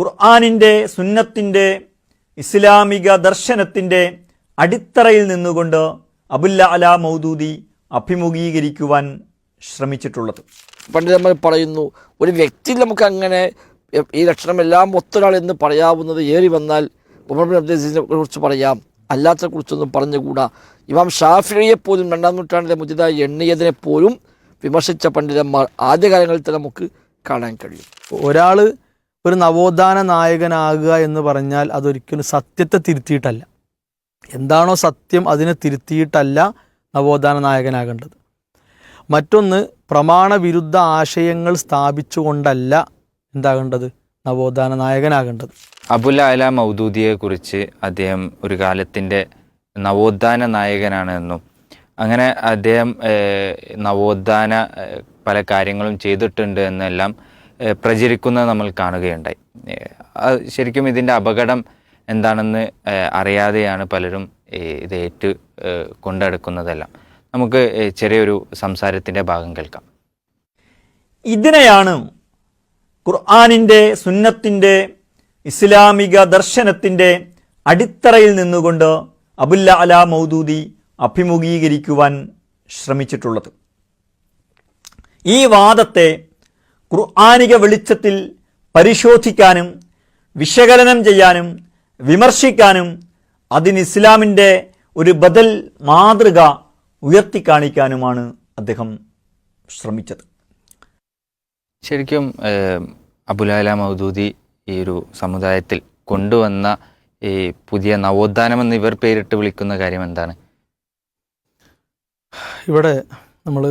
ഖുർആാനിന്റെ സുന്നത്തിന്റെ ഇസ്ലാമിക ദർശനത്തിന്റെ അടിത്തറയിൽ നിന്നുകൊണ്ട് അബുല്ല അല മൗദൂദി അഭിമുഖീകരിക്കുവാൻ ശ്രമിച്ചിട്ടുള്ളത്. പണ്ട് നമ്മൾ പറയുന്നു ഒരു വ്യക്തി നമുക്ക് അങ്ങനെ ഈ ലക്ഷണമെല്ലാം ഒത്തൊരാൾ എന്ന് പറയാവുന്നത് ഏറി വന്നാൽ ഉമർ കുറിച്ച് പറയാം. അല്ലാത്ത കുറിച്ചൊന്നും പറഞ്ഞുകൂടാ. ഇമാം ഷാഫിയെ പോലും രണ്ടാം നൂറ്റാണ്ടിലെ മുജിതായി എണ്ണിയതിനെ പോലും വിമർശിച്ച പണ്ഡിതന്മാർ ആദ്യകാലങ്ങളിൽ തന്നെ നമുക്ക് കാണാൻ കഴിയും. ഒരാൾ ഒരു നവോത്ഥാന നായകനാകുക എന്ന് പറഞ്ഞാൽ അതൊരിക്കലും സത്യത്തെ തിരുത്തിയിട്ടല്ല. എന്താണോ സത്യം അതിനെ തിരുത്തിയിട്ടല്ല നവോത്ഥാന നായകനാകേണ്ടത്. മറ്റൊന്ന് പ്രമാണവിരുദ്ധ ആശയങ്ങൾ സ്ഥാപിച്ചുകൊണ്ടല്ല എന്താകേണ്ടത് നവോത്ഥാന നായകനാകേണ്ടത്. അബുൽ അല മൗദൂദിയെക്കുറിച്ച് അദ്ദേഹം ഒരു കാലത്തിന്റെ നവോത്ഥാന നായകനാണെന്നും അങ്ങനെ അദ്ദേഹം നവോത്ഥാന പല കാര്യങ്ങളും ചെയ്തിട്ടുണ്ട് എന്നെല്ലാം പ്രചരിക്കുന്നത് നമ്മൾ കാണുകയുണ്ടായി. ശരിക്കും ഇതിന്റെ അപകടം എന്താണെന്ന് അറിയാതെയാണ് പലരും ഇത് ഏറ്റു കൊണ്ടെടുക്കുന്നതെല്ലാം. നമുക്ക് ചെറിയൊരു സംസാരത്തിന്റെ ഭാഗം കേൾക്കാം. ഇതിനെയാണ് ഖുർആാനിന്റെ സുന്നത്തിന്റെ ഇസ്ലാമിക ദർശനത്തിന്റെ അടിത്തറയിൽ നിന്നുകൊണ്ട് അബുല്ല അല മൗദൂദി അഭിമുഖീകരിക്കുവാൻ ശ്രമിച്ചിട്ടുള്ളത്. ഈ വാദത്തെ ഖുർആാനിക വെളിച്ചത്തിൽ പരിശോധിക്കാനും വിശകലനം ചെയ്യാനും വിമർശിക്കാനും അതിന് ഇസ്ലാമിന്റെ ഒരു ബദൽ മാതൃക ഉയർത്തിക്കാണിക്കാനുമാണ് അദ്ദേഹം ശ്രമിച്ചത്. ശരിക്കും അബുലാല മൗദൂദി ഈ ഒരു സമുദായത്തിൽ കൊണ്ടുവന്ന ഈ പുതിയ നവോത്ഥാനം എന്ന് ഇവർ പേരിട്ട് വിളിക്കുന്ന കാര്യം എന്താണ്? ഇവിടെ നമ്മൾ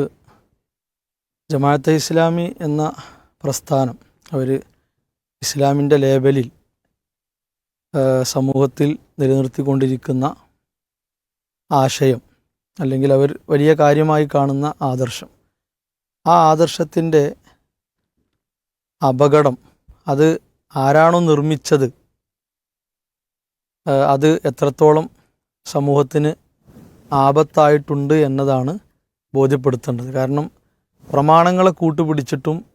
ജമാഅത്തെ ഇസ്ലാമി എന്ന പ്രസ്ഥാനം അവർ ഇസ്ലാമിന്റെ ലേബലിൽ സമൂഹത്തിൽ നിലനിർത്തിക്കൊണ്ടിരിക്കുന്ന ആശയം അല്ലെങ്കിൽ അവർ വലിയ കാര്യമായി കാണുന്ന ആദർശം. ആ ആദർശത്തിന്റെ അപകടം അത് ആരാണോ നിർമ്മിച്ചത് അത് എത്രത്തോളം സമൂഹത്തിന് ആപത്തായിട്ടുണ്ട് എന്നതാണ് ബോധ്യപ്പെടുത്തേണ്ടത്. കാരണം പ്രമാണങ്ങളെ കൂട്ടുപിടിച്ചിട്ടും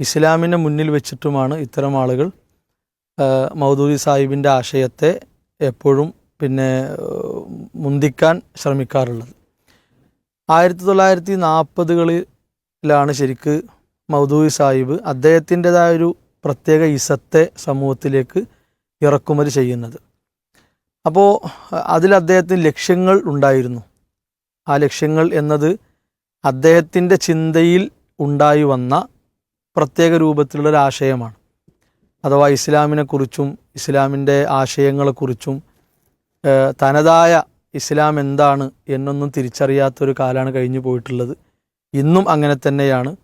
ഇസ്ലാമിന്റെ മുന്നിൽ വെച്ചിട്ടുമാണ് ഇത്തരം ആളുകൾ. മൗദൂദി സാഹിബിന്റെ ആശയത്തെ എപ്പോഴും പിന്നെ മുന്തിക്കാൻ ശ്രമിക്കാറുള്ളത്. ആയിരത്തി തൊള്ളായിരത്തി നാൽപ്പതുകളിലാണ് ശരിക്ക് മൗദൂദി സാഹിബ് അദ്ദേഹത്തിന്റെതായ ഒരു പ്രത്യേക ഇസത്തെ സമൂഹത്തിലേക്ക് ഇറക്കുമതി ചെയ്യുന്നത്. അപ്പോൾ അതിൽ അദ്ദേഹത്തിന് ലക്ഷ്യങ്ങൾ ഉണ്ടായിരുന്നു. ആ ലക്ഷ്യങ്ങൾ എന്നത് അദ്ദേഹത്തിന്റെ ചിന്തയിൽ ഉണ്ടായി വന്ന പ്രത്യേക രൂപത്തിലുള്ള ഒരു ആശയമാണ് അഥവാ ഇസ്ലാമിനെക്കുറിച്ചും ഇസ്ലാമിന്റെ ആശയങ്ങളെക്കുറിച്ചും തനതായ ഇസ്ലാം എന്താണ് എന്നൊന്നും തിരിച്ചറിയാത്തൊരു കാലമാണ് കഴിഞ്ഞു പോയിട്ടുള്ളത്. ഇന്നും അങ്ങനെ തന്നെയാണ്.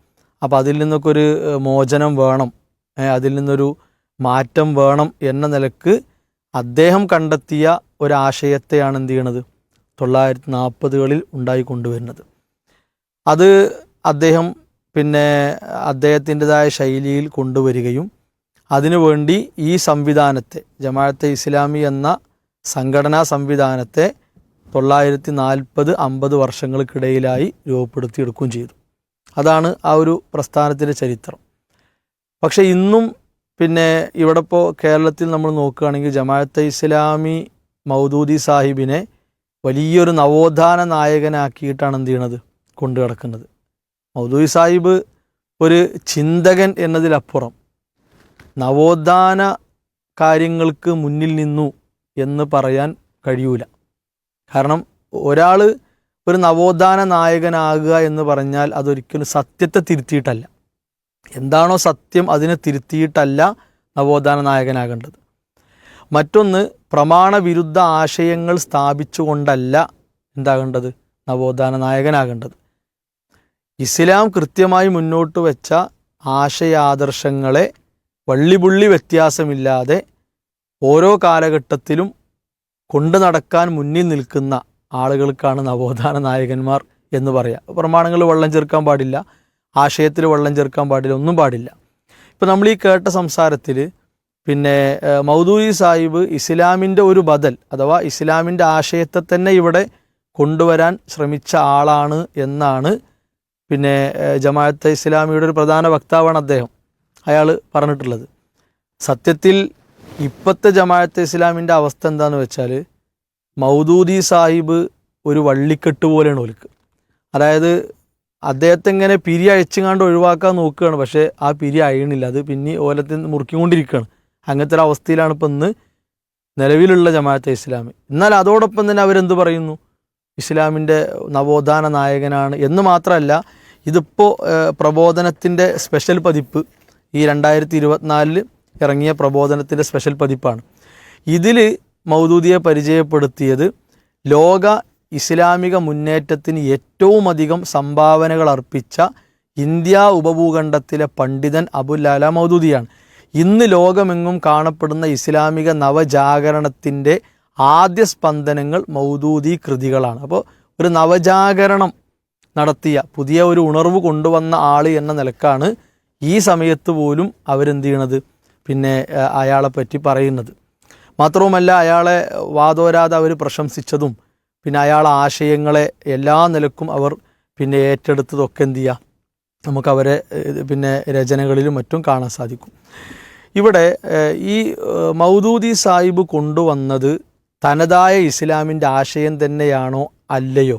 അപ്പോൾ അതിൽ നിന്നൊക്കെ ഒരു മോചനം വേണം അതിൽ നിന്നൊരു മാറ്റം വേണം എന്ന നിലയ്ക്ക് അദ്ദേഹം കണ്ടെത്തിയ ഒരാശയത്തെയാണ് എന്ത് ചെയ്യണത്? തൊള്ളായിരത്തി നാൽപ്പതുകളിൽ ഉണ്ടായി കൊണ്ടുവരുന്നത്. അത് അദ്ദേഹം പിന്നെ അദ്ദേഹത്തിന്റെതായ ശൈലിയിൽ കൊണ്ടുവരികയും അതിനുവേണ്ടി ഈ സംവിധാനത്തെ ജമാഅത്തെ ഇസ്ലാമി എന്ന സംഘടനാ സംവിധാനത്തെ തൊള്ളായിരത്തി നാൽപ്പത് അമ്പത് വർഷങ്ങൾക്കിടയിലായി രൂപപ്പെടുത്തിയെടുക്കുകയും ചെയ്തു. അതാണ് ആ ഒരു പ്രസ്ഥാനത്തിന്റെ ചരിത്രം. പക്ഷേ ഇന്നും പിന്നെ ഇവിടെ ഇപ്പോൾ കേരളത്തിൽ നമ്മൾ നോക്കുകയാണെങ്കിൽ ജമാഅത്തെ ഇസ്ലാമി മൗദൂദി സാഹിബിനെ വലിയൊരു നവോത്ഥാന നായകനാക്കിയിട്ടാണ് എന്ത് ചെയ്യണത്? കൊണ്ടു കിടക്കുന്നത് മൗദൂദി സാഹിബ് ഒരു ചിന്തകൻ എന്നതിലപ്പുറം നവോത്ഥാന കാര്യങ്ങൾക്ക് മുന്നിൽ നിന്നു എന്ന് പറയാൻ കഴിയൂല. കാരണം ഒരാൾ ഒരു നവോത്ഥാന നായകനാകുക എന്ന് പറഞ്ഞാൽ അതൊരിക്കലും സത്യത്തെ തിരുത്തിയിട്ടല്ല. എന്താണോ സത്യം അതിനെ തിരുത്തിയിട്ടല്ല നവോത്ഥാന നായകനാകേണ്ടത്. മറ്റൊന്ന് പ്രമാണവിരുദ്ധ ആശയങ്ങൾ സ്ഥാപിച്ചുകൊണ്ടല്ല എന്താകേണ്ടത്? നവോത്ഥാന നായകനാകേണ്ടത്. ഇസ്ലാം കൃത്യമായി മുന്നോട്ട് വെച്ച ആശയാദർശങ്ങളെ വള്ളിപുള്ളി വ്യത്യാസമില്ലാതെ ഓരോ കാലഘട്ടത്തിലും കൊണ്ടു നടക്കാൻ മുന്നിൽ നിൽക്കുന്ന ആളുകൾക്കാണ് നവോത്ഥാന നായകന്മാർ എന്ന് പറയാം. പ്രമാണങ്ങൾ വെള്ളം ചേർക്കാൻ പാടില്ല ആശയത്തിൽ വെള്ളം ചേർക്കാൻ പാടില്ല ഒന്നും പാടില്ല. ഇപ്പം നമ്മൾ ഈ കേട്ട സംസാരത്തിൽ പിന്നെ മൗദൂരി സാഹിബ് ഇസ്ലാമിന്റെ ഒരു ബദൽ അഥവാ ഇസ്ലാമിന്റെ ആശയത്തെ തന്നെ ഇവിടെ കൊണ്ടുവരാൻ ശ്രമിച്ച ആളാണ് എന്നാണ് പിന്നെ ജമാഅത്ത് ഇസ്ലാമിയുടെ ഒരു പ്രധാന വക്താവാണ് അദ്ദേഹം. അയാൾ പറഞ്ഞിട്ടുള്ളത് സത്യത്തിൽ ഇപ്പോഴത്തെ ജമാഅത്തെ ഇസ്ലാമിന്റെ അവസ്ഥ എന്താണെന്ന് വെച്ചാൽ മൗദൂദി സാഹിബ് ഒരു വള്ളിക്കെട്ട് പോലെയാണ് ഒലുക്ക് അതായത് അദ്ദേഹത്തെ ഇങ്ങനെ പിരി അയച്ചുങ്ങാണ്ട് ഒഴിവാക്കാൻ നോക്കുകയാണ് പക്ഷേ ആ പിരി അയണില്ല അത് പിന്നെ ഓലത്തിൽ മുറുക്കിക്കൊണ്ടിരിക്കുകയാണ്. അങ്ങനത്തെ ഒരു അവസ്ഥയിലാണ് ഇപ്പം ഇന്ന് നിലവിലുള്ള ജമാഅത്തെ ഇസ്ലാമി. എന്നാൽ അതോടൊപ്പം തന്നെ അവരെന്ത് പറയുന്നു? ഇസ്ലാമിന്റെ നവോത്ഥാന നായകനാണ് എന്ന് മാത്രമല്ല ഇതിപ്പോൾ പ്രബോധനത്തിന്റെ സ്പെഷ്യൽ പതിപ്പ് ഈ രണ്ടായിരത്തി ഇരുപത്തിനാലിൽ ഇറങ്ങിയ പ്രബോധനത്തിന്റെ സ്പെഷ്യൽ പതിപ്പാണ്. ഇതിൽ മൗദൂദിയെ പരിചയപ്പെടുത്തിയത് ലോക ഇസ്ലാമിക മുന്നേറ്റത്തിന് ഏറ്റവും അധികം സംഭാവനകൾ അർപ്പിച്ച ഇന്ത്യ ഉപഭൂഖണ്ഡത്തിലെ പണ്ഡിതൻ അബുല്ലാല മൗദൂദിയാണ്. ഇന്ന് ലോകമെങ്ങും കാണപ്പെടുന്ന ഇസ്ലാമിക നവജാഗരണത്തിന്റെ ആദ്യ സ്പന്ദനങ്ങൾ മൗദൂദി കൃതികളാണ്. അപ്പോൾ ഒരു നവജാഗരണം നടത്തിയ പുതിയ ഒരു ഉണർവ് കൊണ്ടുവന്ന ആൾ എന്ന നിലക്കാണ് ഈ സമയത്ത് പോലും അവരെന്ത് ചെയ്യണത്? പിന്നെ അയാളെ പറ്റി പറയുന്നത്. മാത്രവുമല്ല അയാളെ വാദോരാതെ അവർ പ്രശംസിച്ചതും പിന്നെ അയാളെ ആശയങ്ങളെ എല്ലാ നിലക്കും അവർ പിന്നെ ഏറ്റെടുത്തതൊക്കെ എന്ത് ചെയ്യുക നമുക്കവരെ പിന്നെ രചനകളിലും മറ്റും കാണാൻ സാധിക്കും. ഇവിടെ ഈ മൗദൂദി സാഹിബ് കൊണ്ടുവന്നത് തനതായ ഇസ്ലാമിന്റെ ആശയം തന്നെയാണോ അല്ലയോ?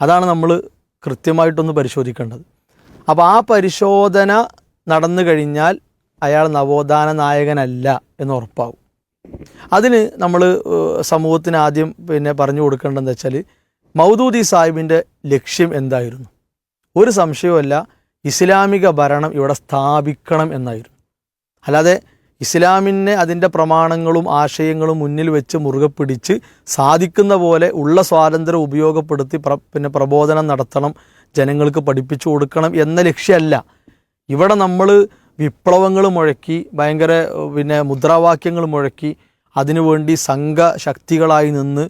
അതാണ് നമ്മൾ കൃത്യമായിട്ടൊന്ന് പരിശോധിക്കേണ്ടത്. അപ്പോൾ ആ പരിശോധന നടന്നു കഴിഞ്ഞാൽ അയാൾ നവോത്ഥാന നായകനല്ല എന്ന് ഉറപ്പാകും അതിന് നമ്മൾ സമൂഹത്തിന് ആദ്യം പിന്നെ പറഞ്ഞു കൊടുക്കേണ്ടതെന്ന് വെച്ചാൽ മൗദൂദി സാഹിബിന്റെ ലക്ഷ്യം എന്തായിരുന്നു? ഒരു സംശയവുമല്ല ഇസ്ലാമിക ഭരണം ഇവിടെ സ്ഥാപിക്കണം എന്നായിരുന്നു. അല്ലാതെ ഇസ്ലാമിനെ അതിന്റെ പ്രമാണങ്ങളും ആശയങ്ങളും മുന്നിൽ വെച്ച് മുറുകെ പിടിച്ച് സാധിക്കുന്ന പോലെ ഉള്ള സ്വാതന്ത്ര്യം ഉപയോഗപ്പെടുത്തി പ്ര പിന്നെ പ്രബോധനം നടത്തണം ജനങ്ങൾക്ക് പഠിപ്പിച്ചു കൊടുക്കണം എന്ന ലക്ഷ്യമല്ല. ഇവിടെ നമ്മൾ വിപ്ലവങ്ങൾ മുഴക്കി ഭയങ്കര പിന്നെ മുദ്രാവാക്യങ്ങൾ മുഴക്കി അതിനുവേണ്ടി സംഘശക്തികളായി നിന്ന്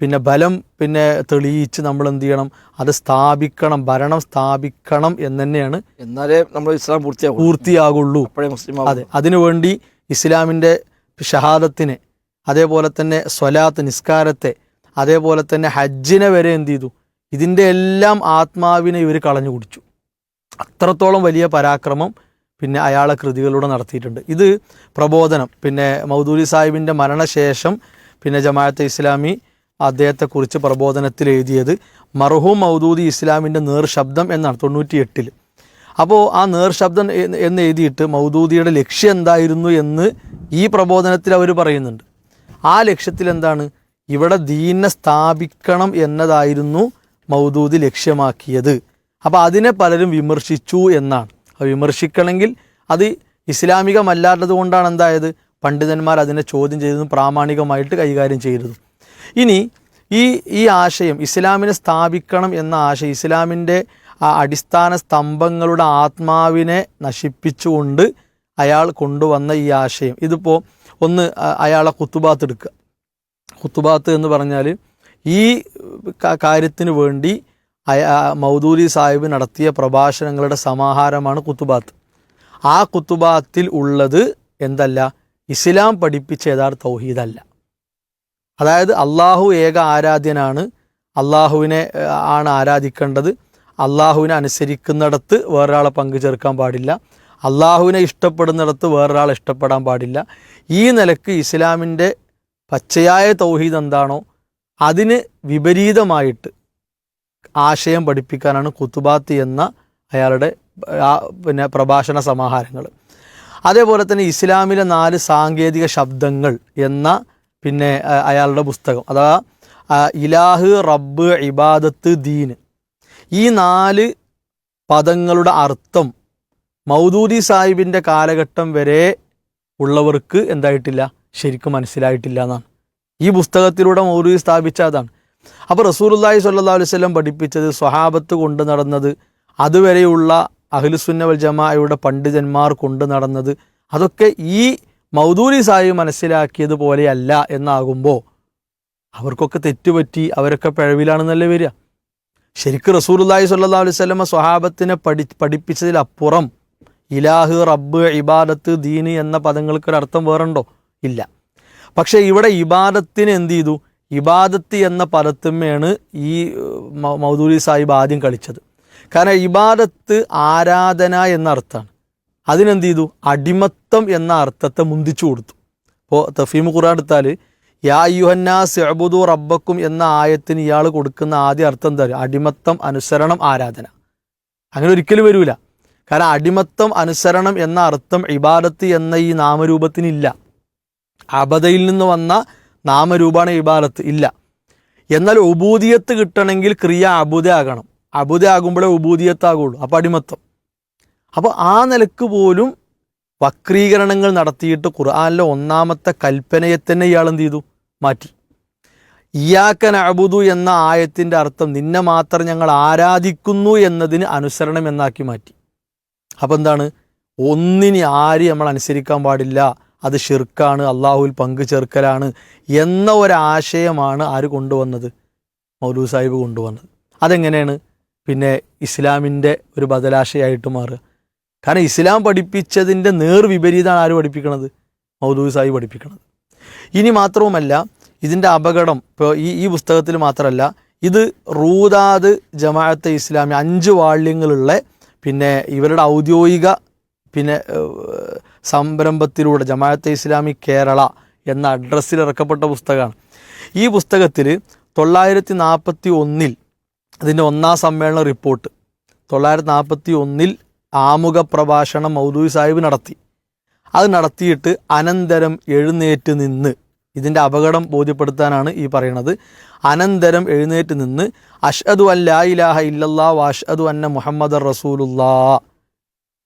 പിന്നെ ബലം പിന്നെ തെളിയിച്ച് നമ്മൾ എന്ത് ചെയ്യണം? അത് സ്ഥാപിക്കണം ഭരണം സ്ഥാപിക്കണം എന്ന് തന്നെയാണ് എന്നാലേ നമ്മൾ ഇസ്ലാം പൂർത്തിയാകും പൂർത്തിയാകുള്ളൂ അതെ. അതിനുവേണ്ടി ഇസ്ലാമിന്റെ ഷഹാദത്തിന് അതേപോലെ തന്നെ സ്വലാത്ത് നിസ്കാരത്തെ അതേപോലെ തന്നെ ഹജ്ജിനെ വരെ എന്ത് ചെയ്തു? ഇതിന്റെ എല്ലാം ആത്മാവിനെ ഇവർ കളഞ്ഞു കുടിച്ചു. അത്രത്തോളം വലിയ പരാക്രമം പിന്നെ അയാളെ കൃതികളിലൂടെ നടത്തിയിട്ടുണ്ട്. ഇത് പ്രബോധനം. പിന്നെ മൗദൂലി സാഹിബിന്റെ മരണശേഷം പിന്നെ ജമാഅത്തെ ഇസ്ലാമി അദ്ദേഹത്തെക്കുറിച്ച് പ്രബോധനത്തിൽ എഴുതിയത് മർഹൂം മൗദൂദി ഇസ്ലാമിന്റെ നേർശബ്ദം എന്നാണ് തൊണ്ണൂറ്റി എട്ടിൽ അപ്പോൾ ആ നേർശബ്ദം എന്ന് എഴുതിയിട്ട് മൗദൂദിയുടെ ലക്ഷ്യം എന്തായിരുന്നു എന്ന് ഈ പ്രബോധനത്തിൽ അവർ പറയുന്നുണ്ട്. ആ ലക്ഷ്യത്തിൽ എന്താണ്? ഇവിടെ ദീനെ സ്ഥാപിക്കണം എന്നതായിരുന്നു മൗദൂദി ലക്ഷ്യമാക്കിയത്. അപ്പോൾ അതിനെ പലരും വിമർശിച്ചു എന്നാണ്. വിമർശിക്കണമെങ്കിൽ അത് ഇസ്ലാമികമല്ലാത്തത് കൊണ്ടാണ് എന്തായത്? പണ്ഡിതന്മാർ അതിനെ ചോദ്യം ചെയ്തതും പ്രാമാണികമായിട്ട് കൈകാര്യം ചെയ്തതും. ഇനി ഈ ഈ ആശയം ഇസ്ലാമിനെ സ്ഥാപിക്കണം എന്ന ആശയം ഇസ്ലാമിന്റെ ആ അടിസ്ഥാന സ്തംഭങ്ങളുടെ ആത്മാവിനെ നശിപ്പിച്ചുകൊണ്ട് അയാൾ കൊണ്ടുവന്ന ഈ ആശയം. ഇതിപ്പോൾ ഒന്ന് അയാളെ കുത്തുബാത്ത് എടുക്കുക. കുത്തുബാത്ത് എന്ന് പറഞ്ഞാൽ ഈ കാര്യത്തിന് വേണ്ടി മൗദൂലി സാഹിബ് നടത്തിയ പ്രഭാഷണങ്ങളുടെ സമാഹാരമാണ് കുത്തുബാത്ത്. ആ കുത്തുബാത്തിൽ ഉള്ളത് എന്തല്ല? ഇസ്ലാം പഠിപ്പിച്ച യഥാർത്ഥ തൗഹീദല്ല. അതായത് അള്ളാഹു ഏക ആരാധ്യനാണ്. അള്ളാഹുവിനെ ആണ് ആരാധിക്കേണ്ടത്. അള്ളാഹുവിനെ അനുസരിക്കുന്നിടത്ത് വേറൊരാളെ പങ്കു ചേർക്കാൻ പാടില്ല. അള്ളാഹുവിനെ ഇഷ്ടപ്പെടുന്നിടത്ത് വേറൊരാളെ ഇഷ്ടപ്പെടാൻ പാടില്ല. ഈ നിലയ്ക്ക് ഇസ്ലാമിന്റെ പച്ചയായ തൗഹീദ് എന്താണോ അതിന് വിപരീതമായിട്ട് ആശയം പഠിപ്പിക്കാനാണ് കുത്തുബാത്ത് എന്ന അയാളുടെ പിന്നെ പ്രഭാഷണ സമാഹാരങ്ങൾ. അതേപോലെ തന്നെ ഇസ്ലാമിലെ നാല് സാങ്കേതിക ശബ്ദങ്ങൾ എന്ന പിന്നെ അയാളുടെ പുസ്തകം. അഥവാ ഇലാഹ് റബ്ബ് ഇബാദത്ത് ദീന് ഈ നാല് പദങ്ങളുടെ അർത്ഥം മൗദൂദി സാഹിബിന്റെ കാലഘട്ടം വരെ ഉള്ളവർക്ക് എന്തായിട്ടില്ല? ശരിക്കും മനസ്സിലായിട്ടില്ല എന്നാണ്. ഈ പുസ്തകത്തിലൂടെ മൗദൂദി സ്ഥാപിച്ച അതാണ്. അപ്പോൾ റസൂലുല്ലാഹി അലൈഹി വസല്ലം പഠിപ്പിച്ചത് സ്വഹാബത്ത് കൊണ്ട് നടന്നത് അതുവരെയുള്ള അഖിലുസുന്ന വൽ ജമാഅയുടെ പണ്ഡിതന്മാർ കൊണ്ട് നടന്നത് അതൊക്കെ ഈ മൗദൂരി സാഹിബ് മനസ്സിലാക്കിയത് പോലെയല്ല എന്നാകുമ്പോൾ അവർക്കൊക്കെ തെറ്റുപറ്റി അവരൊക്കെ പിഴവിലാണെന്നല്ലേ വരിക? ശരിക്കും റസൂലുല്ലാഹി സ്വല്ലല്ലാഹു അലൈഹി സ്വലമ സ്വഹാബത്തിനെ പഠി പഠിപ്പിച്ചതിലപ്പുറം ഇലാഹ് റബ്ബ് ഇബാദത്ത് ദീന് എന്ന പദങ്ങൾക്കൊരർത്ഥം വേറുണ്ടോ? ഇല്ല. പക്ഷേ ഇവിടെ ഇബാദത്തിന് എന്ത് ചെയ്തു? ഇബാദത്ത് എന്ന പദത്തിന്മേണ് ഈ മൗദൂലി സാഹിബ് ആദ്യം കളിച്ചത്. കാരണം ഇബാദത്ത് ആരാധന എന്ന അർത്ഥമാണ്. അതിനെന്ത് ചെയ്തു? അടിമത്തം എന്ന അർത്ഥത്തെ മുന്തിച്ചു കൊടുത്തു. ഇപ്പോൾ തഫീം ഖുറാൻ എടുത്താൽ യാ യുഹന്നാസ് അബുദു റബ്ബക്കും എന്ന ആയത്തിന് ഇയാൾ കൊടുക്കുന്ന ആദ്യ അർത്ഥം എന്താ അടിമത്തം അനുസരണം ആരാധന. അങ്ങനെ ഒരിക്കലും വരൂല. കാരണം അടിമത്തം അനുസരണം എന്ന അർത്ഥം ഇബാദത്ത് എന്ന ഈ നാമരൂപത്തിനില്ല. അബദയിൽ നിന്ന് വന്ന നാമരൂപമാണ് ഇബാദത്ത് ഇല്ല. എന്നാൽ ഉബൂദിയത്ത് കിട്ടണമെങ്കിൽ ക്രിയ അബുദ ആകണം. അബുദ ആകുമ്പോഴേ ഉബൂദിയത്താകുള്ളൂ. അപ്പം അടിമത്തം. അപ്പോൾ ആ നിലയ്ക്ക് പോലും വക്രീകരണങ്ങൾ നടത്തിയിട്ട് ഖുർആാനിലെ ഒന്നാമത്തെ കൽപ്പനയെ തന്നെ ഇയാൾ എന്ത് ചെയ്തു? മാറ്റി. ഇയാക്കൻ അബുദു എന്ന ആയത്തിന്റെ അർത്ഥം നിന്നെ മാത്രം ഞങ്ങൾ ആരാധിക്കുന്നു എന്നതിന് അനുസരണം എന്നാക്കി മാറ്റി. അപ്പോൾ എന്താണ്? ഒന്നിനെ ആര് നമ്മൾ അനുസരിക്കാൻ പാടില്ല. അത് ഷിർക്കാണ് അള്ളാഹുവിൽ പങ്കു ചേർക്കലാണ് എന്ന ഒരാശയമാണ് ആര് കൊണ്ടുവന്നത്? മൗലൂ സാഹിബ് കൊണ്ടുവന്നത്. അതെങ്ങനെയാണ്? പിന്നെ ഇസ്ലാമിന്റെ ഒരു ബദലാശയായിട്ട് മാറുക. കാരണം ഇസ്ലാം പഠിപ്പിച്ചതിന്റെ നേർ വിപരീതമാണ് ആര് പഠിപ്പിക്കണത്? മൗദൂദ് സാഹിബ് പഠിപ്പിക്കണത്. ഇനി മാത്രവുമല്ല ഇതിന്റെ അപകടം ഇപ്പോൾ ഈ ഈ പുസ്തകത്തിൽ മാത്രമല്ല ഇത് റൂദാദ് ജമാഅത്തെ ഇസ്ലാമി അഞ്ച് വാള്യങ്ങളുള്ള പിന്നെ ഇവരുടെ ഔദ്യോഗിക പിന്നെ സംരംഭത്തിലൂടെ ജമാഅത്തെ ഇസ്ലാമി കേരള എന്ന അഡ്രസ്സിൽ ഇറക്കപ്പെട്ട പുസ്തകമാണ്. ഈ പുസ്തകത്തിൽ തൊള്ളായിരത്തി നാൽപ്പത്തി ഒന്നിൽ അതിന്റെ ഒന്നാം സമ്മേളന റിപ്പോർട്ട്. തൊള്ളായിരത്തി നാൽപ്പത്തി ഒന്നിൽ ആമുഖ പ്രഭാഷണം മൗദൂയി സാഹിബ് നടത്തി. അത് നടത്തിയിട്ട് അനന്തരം എഴുന്നേറ്റ് നിന്ന് ഇതിന്റെ അപകടം ബോധ്യപ്പെടുത്താനാണ് ഈ പറയണത്. അനന്തരം എഴുന്നേറ്റ് നിന്ന് അഷ്അദു അല്ലാ ഇലാഹ ഇല്ലല്ലാ വ അഷ്അദു അന്ന മുഹമ്മദ് റസൂലുല്ലാ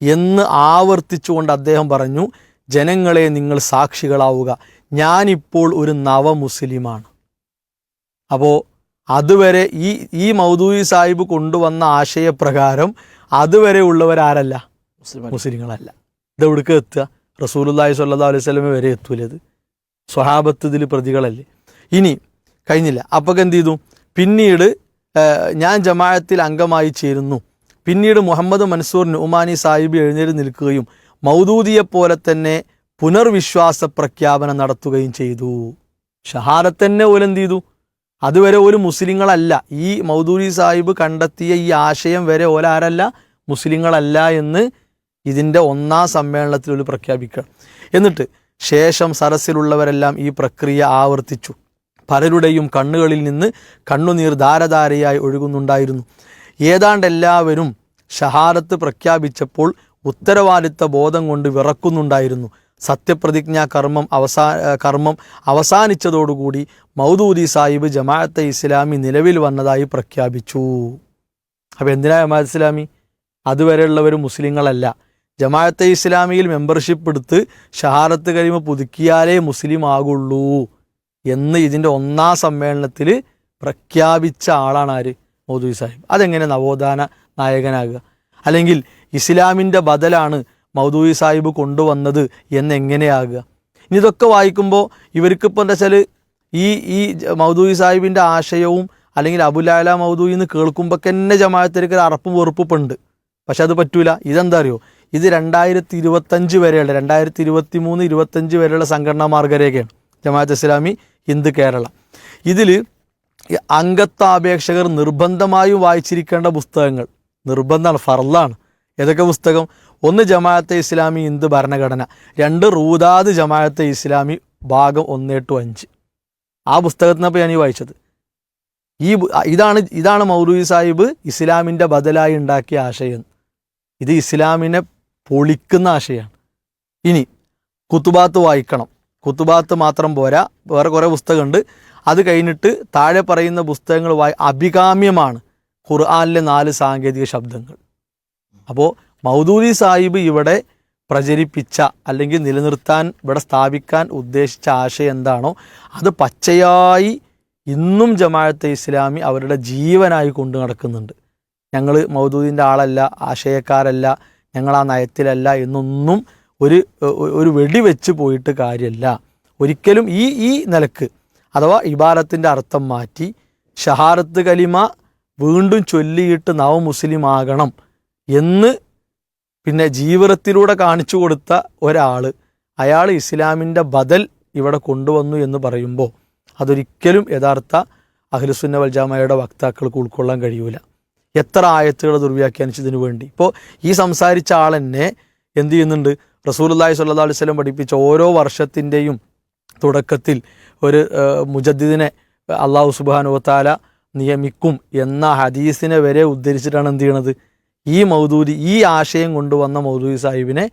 എന്ന് ആവർത്തിച്ചുകൊണ്ട് അദ്ദേഹം പറഞ്ഞു ജനങ്ങളെ നിങ്ങൾ സാക്ഷികളാവുക. ഞാനിപ്പോൾ ഒരു നവമുസ്ലിമാണ് അപ്പോൾ അതുവരെ ഈ ഈ മൗദൂയി സാഹിബ് കൊണ്ടുവന്ന ആശയപ്രകാരം അതുവരെ ഉള്ളവരാരല്ല? മുസ്ലിങ്ങളല്ല. ഇത് എവിടേക്ക് എത്തുക? റസൂലുല്ലാഹി സ്വല്ലാ അലൈഹി സ്വലമ വരെ എത്തൂലത് സ്വഹാബത്ത് ഇതിൽ പ്രതികളല്ലേ? ഇനി കഴിഞ്ഞില്ല. അപ്പോൾ എന്ത് ചെയ്തു? പിന്നീട് ഞാൻ ജമാഅത്തിൽ അംഗമായി ചേരുന്നു. പിന്നീട് മുഹമ്മദ് മൻസൂർ നുമാനി സാഹിബ് എഴുന്നേറ്റ് നിൽക്കുകയും മൗദൂദിയെപ്പോലെ തന്നെ പുനർവിശ്വാസ പ്രഖ്യാപനം നടത്തുകയും ചെയ്തു. ഷഹാദത്തന്നെ പോലെ എന്ത് ചെയ്തു? അതുവരെ ഒരു മുസ്ലിങ്ങളല്ല. ഈ മൗദൂരി സാഹിബ് കണ്ടെത്തിയ ഈ ആശയം വരെ ഓരാരല്ല മുസ്ലിങ്ങളല്ല എന്ന് ഇതിന്റെ ഒന്നാം സമ്മേളനത്തിൽ ഒരു പ്രഖ്യാപിക്കുക. എന്നിട്ട് ശേഷം സരസിലുള്ളവരെല്ലാം ഈ പ്രക്രിയ ആവർത്തിച്ചു. പലരുടെയും കണ്ണുകളിൽ നിന്ന് കണ്ണുനീർ ധാരധാരയായി ഒഴുകുന്നുണ്ടായിരുന്നു. ഏതാണ്ട് എല്ലാവരും ഷഹാദത്ത് പ്രഖ്യാപിച്ചപ്പോൾ ഉത്തരവാദിത്ത ബോധം കൊണ്ട് വിറക്കുന്നുണ്ടായിരുന്നു. സത്യപ്രതിജ്ഞാ കർമ്മം അവസാ കർമ്മം അവസാനിച്ചതോടുകൂടി മൗദൂദി സാഹിബ് ജമാഅത്തെ ഇസ്ലാമി നിലവിൽ വന്നതായി പ്രഖ്യാപിച്ചു. അപ്പോൾ എന്തിനാ ജമാഅത്ത് ഇസ്ലാമി? അതുവരെയുള്ളവർ മുസ്ലിങ്ങളല്ല. ജമാഅത്തെ ഇസ്ലാമിയിൽ മെമ്പർഷിപ്പ് എടുത്ത് ഷഹാറത്ത് കരിമ പുതുക്കിയാലേ മുസ്ലിം ആകുള്ളൂ എന്ന് ഇതിന്റെ ഒന്നാം സമ്മേളനത്തിൽ പ്രഖ്യാപിച്ച ആളാണ് ആര്? മൗദൂദി സാഹിബ്. അതെങ്ങനെ നവോത്ഥാന നായകനാകുക? അല്ലെങ്കിൽ ഇസ്ലാമിന്റെ ബദലാണ് മൗദൂദി സാഹിബ് കൊണ്ടുവന്നത് എന്നെങ്ങനെയാകുക? ഇനി ഇതൊക്കെ വായിക്കുമ്പോൾ ഇവർക്കിപ്പോൾ എന്താ വെച്ചാൽ ഈ ഈ മൗദൂയി സാഹിബിന്റെ ആശയവും അല്ലെങ്കിൽ അബുലാല മൗദൂയി എന്ന് കേൾക്കുമ്പോൾ തന്നെ ജമാഅത്തിലേക്ക് ഒരു അറപ്പും വെറുപ്പും ഉണ്ട് പക്ഷെ അത് പറ്റൂല. ഇതെന്താ അറിയോ ഇത് രണ്ടായിരത്തി ഇരുപത്തഞ്ച് വരെയുള്ള രണ്ടായിരത്തി ഇരുപത്തി മൂന്ന് ഇരുപത്തഞ്ച് വരെയുള്ള സംഘടനാ മാർഗരേഖയാണ് ജമാഅത്ത് ഇസ്ലാമി ഹിന്ദ് കേരള. ഇതിൽ അംഗത്വാപേക്ഷകർ നിർബന്ധമായും വായിച്ചിരിക്കേണ്ട പുസ്തകങ്ങൾ നിർബന്ധമാണ് ഫർലാണ് ഏതൊക്കെ പുസ്തകം? ഒന്ന് ജമാഅത്തെ ഇസ്ലാമി ഹിന്ദു ഭരണഘടന രണ്ട് റൂദാദ് ജമാഅത്തെ ഇസ്ലാമി ഭാഗം ഒന്ന് ടു അഞ്ച്. ആ പുസ്തകത്തിനപ്പോൾ ഞാൻ ഈ വായിച്ചത് ഈ ഇതാണ് ഇതാണ് മൗലൂദി സാഹിബ് ഇസ്ലാമിന്റെ ബദലായി ഉണ്ടാക്കിയ ആശയം. ഇത് ഇസ്ലാമിനെ പൊളിക്കുന്ന ആശയമാണ് ഇനി കുത്തുബാത്ത് വായിക്കണം. കുത്തുബാത്ത് മാത്രം പോരാ. വേറെ കുറേ പുസ്തകമുണ്ട്. അത് കഴിഞ്ഞിട്ട് താഴെ പറയുന്ന പുസ്തകങ്ങൾ വായി അഭികാമ്യമാണ് ഖുർആാനിലെ നാല് സാങ്കേതിക ശബ്ദങ്ങൾ. അപ്പോൾ മൗദൂദി സാഹിബ് ഇവിടെ പ്രചരിപ്പിച്ച അല്ലെങ്കിൽ നിലനിർത്താൻ ഇവിടെ സ്ഥാപിക്കാൻ ഉദ്ദേശിച്ച ആശയം എന്താണോ അത് പച്ചയായി ഇന്നും ജമാഅത്തെ ഇസ്ലാമി അവരുടെ ജീവനായി കൊണ്ടു നടക്കുന്നുണ്ട്. ഞങ്ങൾ മൗദൂദിന്റെ ആളല്ല ആശയക്കാരല്ല ഞങ്ങൾ ആ നയത്തിലല്ല എന്നൊന്നും ഒരു ഒരു വെടിവെച്ച് പോയിട്ട് കാര്യമല്ല ഒരിക്കലും ഈ ഈ നിലയ്ക്ക് അഥവാ ഇബാരത്തിന്റെ അർത്ഥം മാറ്റി ഷഹാറത്ത് കലിമ വീണ്ടും ചൊല്ലിയിട്ട് നവ മുസ്ലിം ആകണം എന്ന് പിന്നെ ജീവിതത്തിലൂടെ കാണിച്ചു കൊടുത്ത ഒരാൾ അയാൾ ഇസ്ലാമിന്റെ ബദൽ ഇവിടെ കൊണ്ടുവന്നു എന്ന് പറയുമ്പോൾ അതൊരിക്കലും യഥാർത്ഥ അഖിലുസുന്ന വൽജാമയുടെ വക്താക്കൾക്ക് ഉൾക്കൊള്ളാൻ കഴിയൂല. എത്ര ആയത്തുകൾ ദുർവ്യാഖ്യാനിച്ചതിനു വേണ്ടി. ഇപ്പോൾ ഈ സംസാരിച്ച ആൾ തന്നെ എന്ത് ചെയ്യുന്നുണ്ട്? റസൂലുള്ളാഹി സ്വല്ലല്ലാഹു അലൈഹി വസല്ലം പഠിപ്പിച്ച ഓരോ വർഷത്തിന്റെയും തുടക്കത്തിൽ ഒരു മുജദ്ദിദിനെ അള്ളാഹു സുബാനുവത്താല നിയമിക്കും എന്ന ഹദീസിനെ വരെ ഉദ്ധരിച്ചിട്ടാണ് എന്ത് ചെയ്യണത്? ഈ മൗദൂരി ഈ ആശയം കൊണ്ടുവന്ന മൗദൂരി സാഹിബിനെ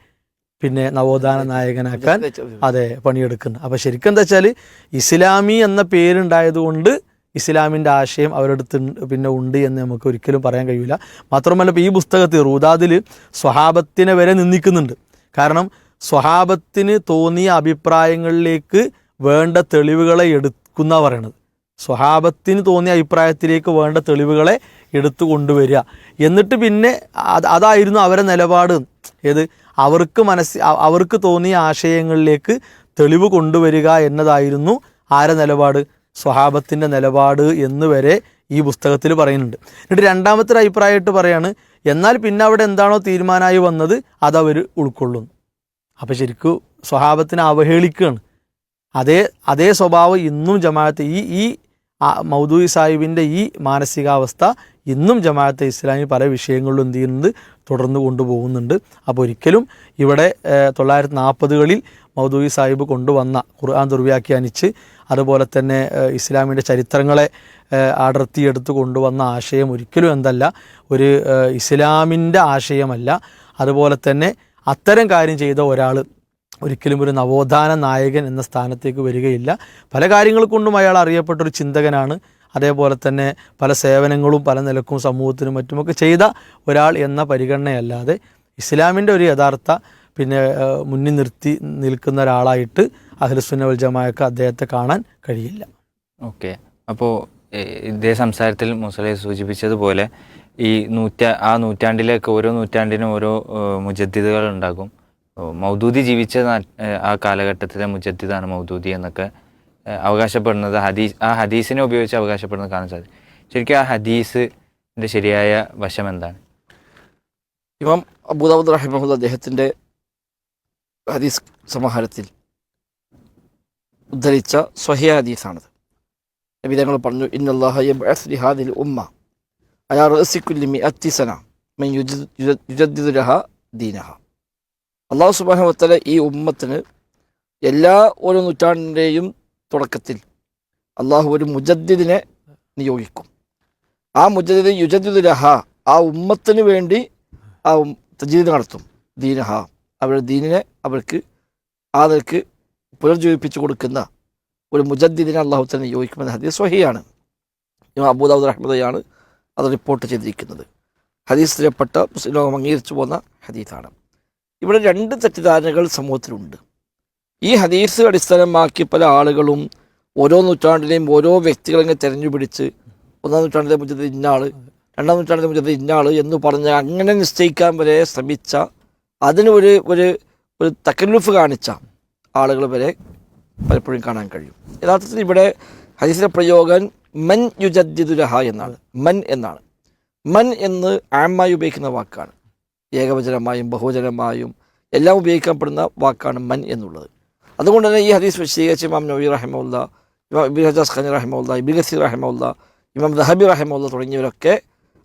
പിന്നെ നവോത്ഥാന നായകനാക്കാൻ അതെ പണിയെടുക്കുന്നത് അപ്പോൾ ശരിക്കും എന്താ വെച്ചാൽ ഇസ്ലാമി എന്ന പേരുണ്ടായത് കൊണ്ട് ഇസ്ലാമിന്റെ ആശയം അവരടുത്ത് പിന്നെ ഉണ്ട് എന്ന് നമുക്ക് ഒരിക്കലും പറയാൻ കഴിയില്ല. മാത്രമല്ല ഇപ്പോൾ ഈ പുസ്തകത്തിൽ റൂദാദിൽ സ്വഹാബത്തിനെ വരെ നിന്ദിക്കുന്നുണ്ട്. കാരണം സ്വഹാബത്തിന് തോന്നിയ അഭിപ്രായങ്ങളിലേക്ക് വേണ്ട തെളിവുകളെ എടുക്കുന്ന പറയണത്. സ്വഹാബത്തിന് തോന്നിയ അഭിപ്രായത്തിലേക്ക് വേണ്ട തെളിവുകളെ എടുത്തു കൊണ്ടുവരിക. എന്നിട്ട് പിന്നെ അത് അതായിരുന്നു അവരെ നിലപാട്. ഏത്? അവർക്ക് മനസ്സ് അവർക്ക് തോന്നിയ ആശയങ്ങളിലേക്ക് തെളിവ് കൊണ്ടുവരിക എന്നതായിരുന്നു ആരെ നിലപാട്? സ്വഹാബത്തിന്റെ നിലപാട് എന്ന് വരെ ഈ പുസ്തകത്തിൽ പറയുന്നുണ്ട്. എന്നിട്ട് രണ്ടാമത്തെ ഒരു അഭിപ്രായമായിട്ട് പറയാണ് എന്നാൽ പിന്നെ അവിടെ എന്താണോ തീരുമാനമായി വന്നത് അതവർ ഉൾക്കൊള്ളുന്നു. അപ്പോൾ ശരിക്കും സ്വഹാബത്തിനെ അവഹേളിക്കുകയാണ്. അതേ അതേ സ്വഭാവം ഇന്നും ജമാഅത്ത് ഈ ഈ മൗദൂയി സാഹിബിന്റെ ഈ മാനസികാവസ്ഥ ഇന്നും ജമാഅത്തെ ഇസ്ലാമി പല വിഷയങ്ങളിലും എന്ത് ചെയ്യുന്നത് തുടർന്ന് കൊണ്ടുപോകുന്നുണ്ട്. അപ്പോൾ ഒരിക്കലും ഇവിടെ തൊള്ളായിരത്തി നാൽപ്പതുകളിൽ മൗദൂയി സാഹിബ് കൊണ്ടുവന്ന ഖുർആൻ ദുർവ്യാഖ്യാനിച്ച് അതുപോലെ തന്നെ ഇസ്ലാമിന്റെ ചരിത്രങ്ങളെ അടർത്തിയെടുത്ത് കൊണ്ടുവന്ന ആശയം ഒരിക്കലും എന്തല്ല ഒരു ഇസ്ലാമിന്റെ ആശയമല്ല. അതുപോലെ തന്നെ അത്തരം കാര്യം ചെയ്ത ഒരാൾ ഒരിക്കലും ഒരു നവോത്ഥാന നായകൻ എന്ന സ്ഥാനത്തേക്ക് വരികയില്ല. പല കാര്യങ്ങൾ കൊണ്ടും അയാൾ അറിയപ്പെട്ടൊരു ചിന്തകനാണ്. അതേപോലെ തന്നെ പല സേവനങ്ങളും പല നിലക്കും സമൂഹത്തിനും മറ്റുമൊക്കെ ചെയ്ത ഒരാൾ എന്ന പരിഗണനയല്ലാതെ ഇസ്ലാമിന്റെ ഒരു യഥാർത്ഥ പിന്നെ മുന്നിൽ നിർത്തി നിൽക്കുന്ന ഒരാളായിട്ട് അഹ്ലുസുന്ന വൽ ജമാഅക്ക് അദ്ദേഹത്തെ കാണാൻ കഴിയില്ല. ഓക്കെ. അപ്പോൾ ഇതേ സംസാരത്തിൽ മുസലെ സൂചിപ്പിച്ചതുപോലെ ഈ നൂറ്റ ആ നൂറ്റാണ്ടിലേക്ക് ഓരോ നൂറ്റാണ്ടിനും ഓരോ മുജദ്ദിദുകൾ ഉണ്ടാകും. മൗദൂദി ജീവിച്ച ആ കാലഘട്ടത്തിലെ മുജദ്ദിദാണ് മൗദൂദി എന്നൊക്കെ അവകാശപ്പെടുന്നത്. ഹദീസ് ആ ഹദീസിനെ ഉപയോഗിച്ച് അവകാശപ്പെടുന്നത് കാണാൻ സാധിക്കും. ശരിക്കും ആ ഹദീസിന്റെ ശരിയായ വശം എന്താണ്? ഇമാം അബൂദാബുദ് റഹിമഹുൽ അദ്ദേഹത്തിന്റെ ഹദീസ് സമാഹാരത്തിൽ ഉദ്ധരിച്ച സ്വഹിയ ഹദീസാണത്. നബി തങ്ങൾ പറഞ്ഞു ഇന്നല്ലാഹ യബ്അസ് ലിഹാദിൽ ഉമ്മ അയാൾ റഅസി കുല്ലി മിഅത്തി സന മൻ യുജദ്- യുജദ്- യുജദ്ദിദു ലഹ ദീനഹ. അള്ളാഹു സുബ്ഹാനഹു വതആല ഈ ഉമ്മത്തിന് എല്ലാ ഒരു നൂറ്റാണ്ടിന്റെയും തുടക്കത്തിൽ അള്ളാഹു ഒരു മുജദ്ദിദിനെ നിയോഗിക്കും. ആ മുജദ്ദിദ് യുജദ്ദിദ് ലഹ ആ ഉമ്മത്തിന് വേണ്ടി ആ തജീദ് നടത്തും. ദീനഹ അവരുടെ ദീനിനെ അവർക്ക് ആ പുനർജീവിപ്പിച്ചു കൊടുക്കുന്ന ഒരു മുജദ്ദിദിനെ അള്ളാഹു തന്നെ നിയോഗിക്കുമെന്ന ഹദീസ് സ്വഹിയാണ് ഇമാം അബൂദാബുദ് റഹ്മദയാണ് അത് റിപ്പോർട്ട് ചെയ്തിരിക്കുന്നത്. ഹദീസ് സ്ഥിരപ്പെട്ട മുസ്ലിം ലോകം അംഗീകരിച്ചു പോകുന്ന ഹദീസാണ്. ഇവിടെ രണ്ട് തെറ്റിദ്ധാരണകൾ സമൂഹത്തിലുണ്ട്. ഈ ഹദീസ് അടിസ്ഥാനമാക്കി പല ആളുകളും ഓരോ നൂറ്റാണ്ടിലെയും ഓരോ വ്യക്തികളെ തിരഞ്ഞുപിടിച്ച് ഒന്നാം നൂറ്റാണ്ടിലെ മുറ്റത്ത് ഇന്നാൾ രണ്ടാം നൂറ്റാണ്ടിലെ മുറ്റത്ത് ഇന്നാൾ എന്ന് പറഞ്ഞ് അങ്ങനെ നിശ്ചയിക്കാൻ വരെ ശ്രമിച്ച അതിന് ഒരു ഒരു ഒരു തക്കല്ലുഫ് കാണിച്ച ആളുകൾ വരെ പലപ്പോഴും കാണാൻ കഴിയും. യഥാർത്ഥത്തിൽ ഇവിടെ ഹദീസിലെ പ്രയോഗം മൻ യുജദ്ദിദുരഹ എന്നാണ്. മൻ എന്നാണ്. മൻ എന്ന് ആമായി ഉപയോഗിക്കുന്ന വാക്കാണ്. ഏകവചനമായും ബഹുവചനമായും എല്ലാം ഉപയോഗിക്കപ്പെടുന്ന വാക്കാണ് മൻ എന്നുള്ളത്. അതുകൊണ്ട് തന്നെ ഈ ഹദീസ് വിശദീകരിച്ച് ഇമാം നബി റഹിമുല്ല ഇമാം ഇബിൻ ഹജാസ് ഖനി റഹിമുല്ല ഇബിൻ ഗസീർ റഹിമുല്ല ഇമാം ദഹബി റഹിമുല്ല തുടങ്ങിയവരൊക്കെ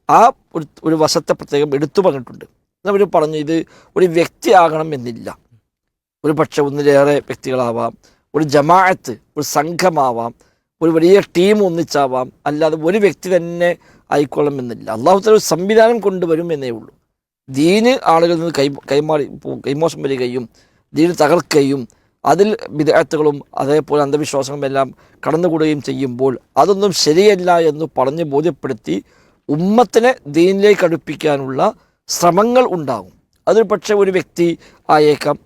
ആ ഒരു ഒരു വശത്തെ പ്രത്യേകം എടുത്തു പറഞ്ഞിട്ടുണ്ട്. അവർ പറഞ്ഞു ഇത് ഒരു വ്യക്തി ആകണം എന്നില്ല. ഒരു പക്ഷേ ഒന്നിലേറെ വ്യക്തികളാവാം ഒരു ജമാഅത്ത് ഒരു സംഘമാവാം ഒരു വലിയ ടീം ഒന്നിച്ചാവാം അല്ലാതെ ഒരു വ്യക്തി തന്നെ ആയിക്കൊള്ളണമെന്നില്ല അള്ളാഹു തല ഒരു സംവിധാനം കൊണ്ടുവരും എന്നേ ഉള്ളൂ. ദീന് ആളുകളിൽ നിന്ന് കൈ കൈമാറി കൈമോശം വരികയും ദീന് തകർക്കുകയും അതിൽ വിദഗ്ധകളും അതേപോലെ അന്ധവിശ്വാസങ്ങളും എല്ലാം കടന്നുകൂടുകയും ചെയ്യുമ്പോൾ അതൊന്നും ശരിയല്ല എന്ന് പറഞ്ഞ് ബോധ്യപ്പെടുത്തി ഉമ്മത്തിനെ ദീനിലേക്ക് അടുപ്പിക്കാനുള്ള ശ്രമങ്ങൾ ഉണ്ടാകും. അതൊരു പക്ഷേ ഒരു വ്യക്തി ആയേക്കാം.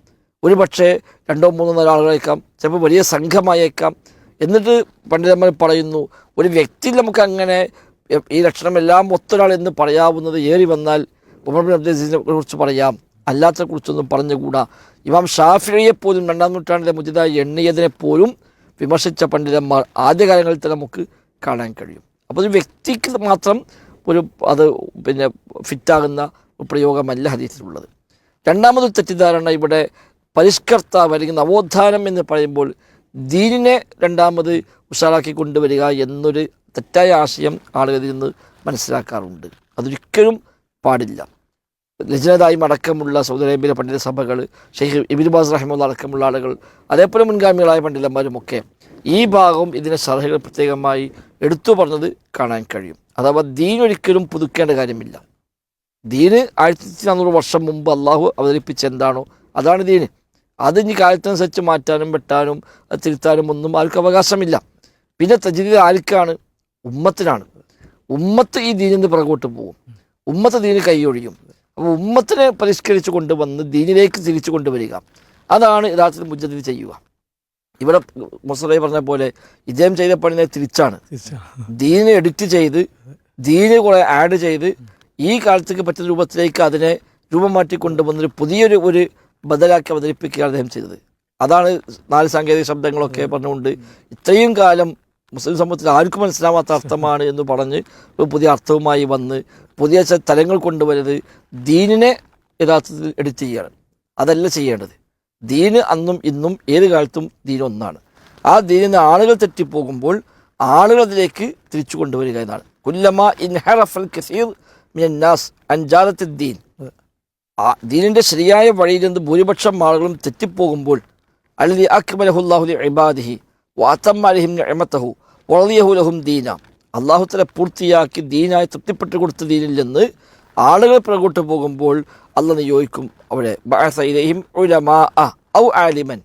ഒരു പക്ഷേ രണ്ടോ മൂന്നോ നാലോ ആളുകളേക്കാം ചിലപ്പോൾ വലിയ സംഘമായേക്കാം. എന്നിട്ട് പണ്ഡിതന്മാർ പറയുന്നു ഒരു വ്യക്തി നമുക്കങ്ങനെ ഈ ഈ ലക്ഷണമെല്ലാം ഒത്തൊരാൾ എന്ന് പറയാവുന്നത് ഏറി വന്നാൽ ഉമർ ബിൻ അബ്ദുൽ കുറിച്ച് പറയാം. അല്ലാത്ത കുറിച്ചൊന്നും പറഞ്ഞുകൂടാ. ഇമാം ഷാഫിയെ പോലും രണ്ടാം നൂറ്റാണ്ടിലെ മുജിതായി എണ്ണിയതിനെ പോലും വിമർശിച്ച പണ്ഡിതന്മാർ ആദ്യകാലങ്ങളിൽ തന്നെ നമുക്ക് കാണാൻ കഴിയും. അപ്പോൾ ഒരു വ്യക്തിക്ക് മാത്രം ഒരു അത് പിന്നെ ഫിറ്റാകുന്ന പ്രയോഗമല്ല ഹദീസിലുള്ളത്. രണ്ടാമതൊരു തെറ്റിദ്ധാരണ ഇവിടെ പരിഷ്കർത്താവ് അല്ലെങ്കിൽ നവോത്ഥാനം എന്ന് പറയുമ്പോൾ ദീനിനെ രണ്ടാമത് ഉഷാറാക്കി കൊണ്ടുവരിക എന്നൊരു തെറ്റായ ആശയം ആളുകളിൽ നിന്ന് മനസ്സിലാക്കാറുണ്ട്. അതൊരിക്കലും പാടില്ല. ലജ്നതായും അടക്കമുള്ള സൗദി അറേബ്യയിലെ പണ്ഡിത സഭകൾ ഷെയ്ഖ് ഇബിൻ ബാസ് റഹിമുള്ള അടക്കമുള്ള ആളുകൾ അതേപോലെ മുൻഗാമികളായ പണ്ഡിതന്മാരുമൊക്കെ ഈ ഭാഗവും ഇതിനെ സർഹകൾ പ്രത്യേകമായി എടുത്തു പറഞ്ഞത് കാണാൻ കഴിയും. അഥവാ ദീൻ ഒരിക്കലും പുതുക്കേണ്ട കാര്യമില്ല. ദീന് ആയിരത്തി നാനൂറ് വർഷം മുമ്പ് അള്ളാഹു അവതരിപ്പിച്ച എന്താണോ അതാണ് ദീന് അത് ഇനി കാലത്തനുസരിച്ച് മാറ്റാനും വെട്ടാനും തിരുത്താനും ഒന്നും ആർക്കും അവകാശമില്ല. പിന്നെ തജ്ദീദ് ആർക്കാണ്? ഉമ്മത്തിനാണ്. ഉമ്മത്ത് ഈ ദീനിൽ നിന്ന് പുറകോട്ട് പോകും. ഉമ്മത്ത് ദീന് കൈയൊഴിയും. ഉമ്മത്തിനെ പരിഷ്കരിച്ച് കൊണ്ടുവന്ന് ദീനിലേക്ക് തിരിച്ചു കൊണ്ടുവരിക. അതാണ് യഥാർത്ഥത്തിൽ മുജ്ജതി ചെയ്യുക. ഇവിടെ മുസ്ലൈ പറഞ്ഞ പോലെ ഇദ്ദേഹം ചെയ്ത പണിനെ തിരിച്ചാണ്. ദീനെ എഡിറ്റ് ചെയ്ത് ദീന് കുറെ ആഡ് ചെയ്ത് ഈ കാലത്തേക്ക് പറ്റുന്ന രൂപത്തിലേക്ക് അതിനെ രൂപം മാറ്റി കൊണ്ടുവന്നൊരു പുതിയൊരു ഒരു ബദലാക്കി അവതരിപ്പിക്കുകയാണ് അദ്ദേഹം ചെയ്തത്. അതാണ് നാല് സാങ്കേതിക ശബ്ദങ്ങളൊക്കെ പറഞ്ഞുകൊണ്ട് ഇത്രയും കാലം മുസ്ലിം സമൂഹത്തിൽ ആർക്കും മനസ്സിലാവാത്ത അർത്ഥമാണ് എന്ന് പറഞ്ഞ് ഒരു പുതിയ അർത്ഥവുമായി വന്ന് പുതിയ തലങ്ങൾ കൊണ്ടുവരുന്നത് ദീനിനെ യഥാർത്ഥത്തിൽ എഡിറ്റ് ചെയ്യുകയാണ് അതല്ല ചെയ്യേണ്ടത്. ദീന് അന്നും ഇന്നും ഏത് കാലത്തും ദീൻ ഒന്നാണ്. ആ ദീനിന്ന് ആളുകൾ തെറ്റിപ്പോകുമ്പോൾ ആളുകൾ അതിലേക്ക് തിരിച്ചു കൊണ്ടുവരിക എന്നാണ്. കുല്ലമ ഇൻഹറഫൽ കസീർ മിയന്നാസ് അൻജാലത്ത് ദീൻ. ആ ദീനിന്റെ ശരിയായ വഴിയിൽ നിന്ന് ഭൂരിപക്ഷം ആളുകളും തെറ്റിപ്പോകുമ്പോൾ അലി അക്ബലഹുല്ലാഹുലി ഇബാദിഹി വാത്തമ്മലിഹിം നിഅമതഹു വറളിയഹു ലഹും ദീന. അള്ളാഹു തല പൂർത്തിയാക്കി ദീനായി തൃപ്തിപ്പെട്ടു കൊടുത്ത ദീനിൽ നിന്ന് ആളുകൾ പിറകോട്ട് പോകുമ്പോൾ അല്ല നിയോഗിക്കും അവിടെ ബഅസ ഇലൈഹിം ഉലമാ ഔ ആലിമൻ.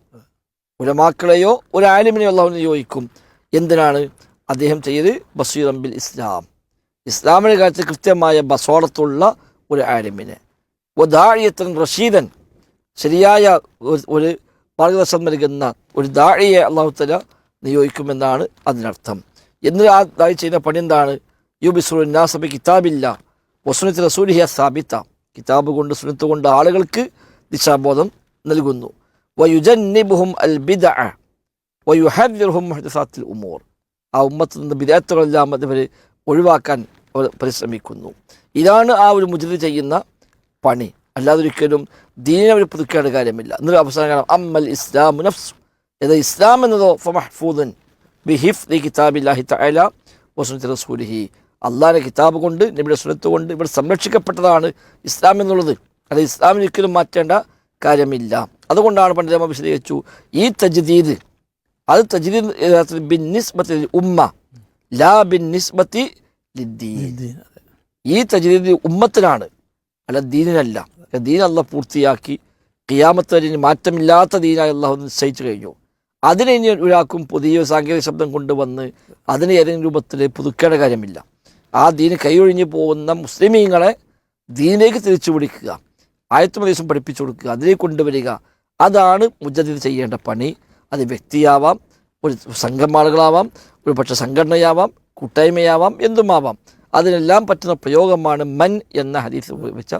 ഉലമാക്കളെയോ ഒരു ആലിമിനെയോ അള്ളാഹു നിയോഗിക്കും എന്തിനാണ് അദ്ദേഹം ചെയ്ത് ബസീറംബിൽ ഇസ്ലാം? ഇസ്ലാമിന്റെ കാര്യത്തിൽ കൃത്യമായ ബസോളത്തുള്ള ഒരു ആലിമിനെ. ദാഴിയത്തൻ റഷീദൻ ശരിയായ ഒരു മാർഗദർശനം നൽകുന്ന ഒരു ദാഴിയെ അള്ളാഹുത്തല നിയോഗിക്കുമെന്നാണ് അതിനർത്ഥം. എന്ന് ചെയ്യുന്ന പണി എന്താണ്? യു ബിസുനാസബി കിതാബില്ല. വസുനത്ത് റസൂലിഹിയ സ്ഥാപിത്ത കിതാബ് കൊണ്ട് സുനത്ത് കൊണ്ട് ആളുകൾക്ക് ദിശാബോധം നൽകുന്നു. വയുജന്നിബുഹും അൽ ബിദ വയുഹദ്ദിർഹും മുഹദസാത്തിൽ ഉമൂർ. ആ ഉമ്മത്തിൽ നിന്ന് ബിദാത്തുകളെല്ലാം അവർ ഒഴിവാക്കാൻ അവർ പരിശ്രമിക്കുന്നു. ഇതാണ് ആ ഒരു മുജിത് ചെയ്യുന്ന പണി. അല്ലാതെ ഒരിക്കലും ദീനെ അവർ പുതുക്കേണ്ട കാര്യമില്ല. എന്നൊരു അവസാനം കാണാം അമ്മൽ ഇസ്ലാം നഫ്സു. ഏതാ ഇസ്ലാം എന്നതോ ഫമഹ്ഫൂദൻ. ബിഹിഫ് കിതാബില്ലാഹി തആല വസുനത്തി റസൂലിഹി. അള്ളാഹിന്റെ കിതാബ് കൊണ്ട് നബിയുടെ സുനത്ത് കൊണ്ട് ഇവിടെ സംരക്ഷിക്കപ്പെട്ടതാണ് ഇസ്ലാം എന്നുള്ളത്. അത് ഇസ്ലാമിന് ഒരിക്കലും മാറ്റേണ്ട കാര്യമില്ല. അതുകൊണ്ടാണ് പണ്ഡിതമ്മ വിശദീകരിച്ചു ഈ തജ്ദീദ് അത് തജ്ദീദ് യഥാർത്ഥത്തിൽ ബിൻ നിസ്ബത്തി ഉമ്മ ലാ ബിൻ നിസ്ബത്തി ഈ തജ്ദീദ് ഉമ്മത്തിനാണ് അല്ല ദീനിനല്ല. ദീൻ അള്ളാഹ് പൂർത്തിയാക്കി ഖിയാമത്ത് വരെ മാറ്റമില്ലാത്ത ദീനായി അള്ളാഹു നിശ്ചയിച്ചു കഴിഞ്ഞു. അതിനെ ഇനി ഒരാൾക്കും പുതിയ സാങ്കേതിക ശബ്ദം കൊണ്ടുവന്ന് അതിനെ ഏതെങ്കിലും രൂപത്തിൽ പുതുക്കേണ്ട കാര്യമില്ല. ആ ദീന് കൈയൊഴിഞ്ഞു പോകുന്ന മുസ്ലിമീങ്ങളെ ദീനിലേക്ക് തിരിച്ചു പിടിക്കുക ആയത്തുമദേശം പഠിപ്പിച്ചു കൊടുക്കുക. അതിലേക്ക് കൊണ്ടുവരിക. അതാണ് മുജദ്ദീദ് ചെയ്യേണ്ട പണി. അത് വ്യക്തിയാവാം ഒരു സംഘം ആളുകളാവാം ഒരു പക്ഷേ സംഘടനയാവാം കൂട്ടായ്മയാവാം എന്തുമാവാം. അതിനെല്ലാം പറ്റുന്ന പ്രയോഗമാണ് മൻ എന്ന ഹദീസ് ഉപയോഗിച്ച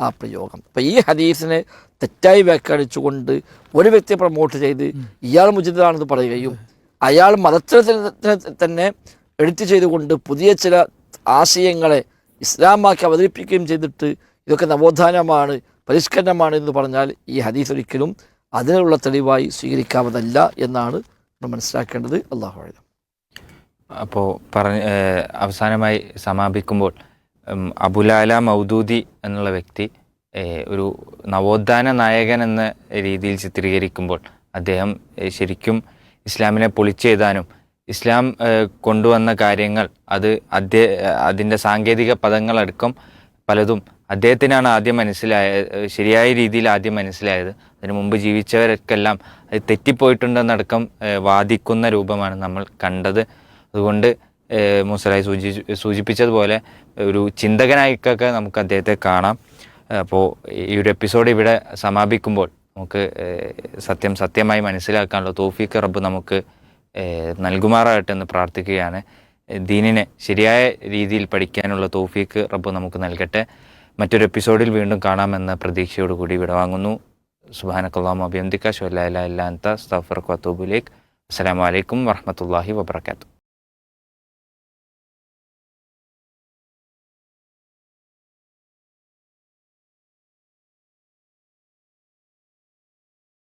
ആ പ്രയോഗം. അപ്പം ഈ ഹദീസിനെ തെറ്റായി വ്യാഖ്യാനിച്ചുകൊണ്ട് ഒരു വ്യക്തിയെ പ്രൊമോട്ട് ചെയ്ത് ഇയാൾ മുജിദാണെന്ന് പറയുകയും അയാൾ മതത്തിനെ തന്നെ എഡിറ്റ് ചെയ്തുകൊണ്ട് പുതിയ ചില ആശയങ്ങളെ ഇസ്ലാമാക്കി അവതരിപ്പിക്കുകയും ചെയ്തിട്ട് ഇതൊക്കെ നവോത്ഥാനമാണ് പരിഷ്കരണമാണ് എന്ന് പറഞ്ഞാൽ ഈ ഹദീസ് ഒരിക്കലും അതിനുള്ള തെളിവായി സ്വീകരിക്കാവതല്ല എന്നാണ് നമ്മൾ മനസ്സിലാക്കേണ്ടത്. അള്ളാഹു അപ്പോൾ പറഞ്ഞ് അവസാനമായി സമാപിക്കുമ്പോൾ അബുലാല മൗദൂദി എന്നുള്ള വ്യക്തി ഒരു നവോത്ഥാന നായകൻ എന്ന രീതിയിൽ ചിത്രീകരിക്കുമ്പോൾ അദ്ദേഹം ശരിക്കും ഇസ്ലാമിനെ പൊളിച്ചെഴുതാനും ഇസ്ലാം കൊണ്ടുവന്ന കാര്യങ്ങൾ അത് അദ്ദേഹ അതിന്റെ സാങ്കേതിക പദങ്ങളടക്കം പലതും അദ്ദേഹത്തിനാണ് ആദ്യം മനസ്സിലായ ശരിയായ രീതിയിൽ ആദ്യം മനസ്സിലായത്. അതിനു മുമ്പ് ജീവിച്ചവർക്കെല്ലാം അത് തെറ്റിപ്പോയിട്ടുണ്ടെന്നടക്കം വാദിക്കുന്ന രൂപമാണ് നമ്മൾ കണ്ടത്. അതുകൊണ്ട് മുസലായി സൂചി സൂചിപ്പിച്ചതുപോലെ ഒരു ചിന്തകനായിട്ടൊക്കെ നമുക്ക് അദ്ദേഹത്തെ കാണാം. അപ്പോൾ ഈ ഒരു എപ്പിസോഡ് ഇവിടെ സമാപിക്കുമ്പോൾ നമുക്ക് സത്യം സത്യമായി മനസ്സിലാക്കാനുള്ള തോഫീക്ക് റബ്ബ് നമുക്ക് നൽകുമാറാകട്ടെ എന്ന് പ്രാർത്ഥിക്കുകയാണ്. ദീനിനെ ശരിയായ രീതിയിൽ പഠിക്കാനുള്ള തോഫീക്ക് റബ്ബ് നമുക്ക് നൽകട്ടെ. മറ്റൊരു എപ്പിസോഡിൽ വീണ്ടും കാണാമെന്ന പ്രതീക്ഷയോടുകൂടി വിടവാങ്ങുന്നു സുബാനക്കല്ലാം അഭിയന്തിക്ക ഷൊല്ല അല്ല അല്ല അന്ത അസ്സാം അലൈക്കും വറഹമത്തല്ലാഹി വബർക്കാത്തു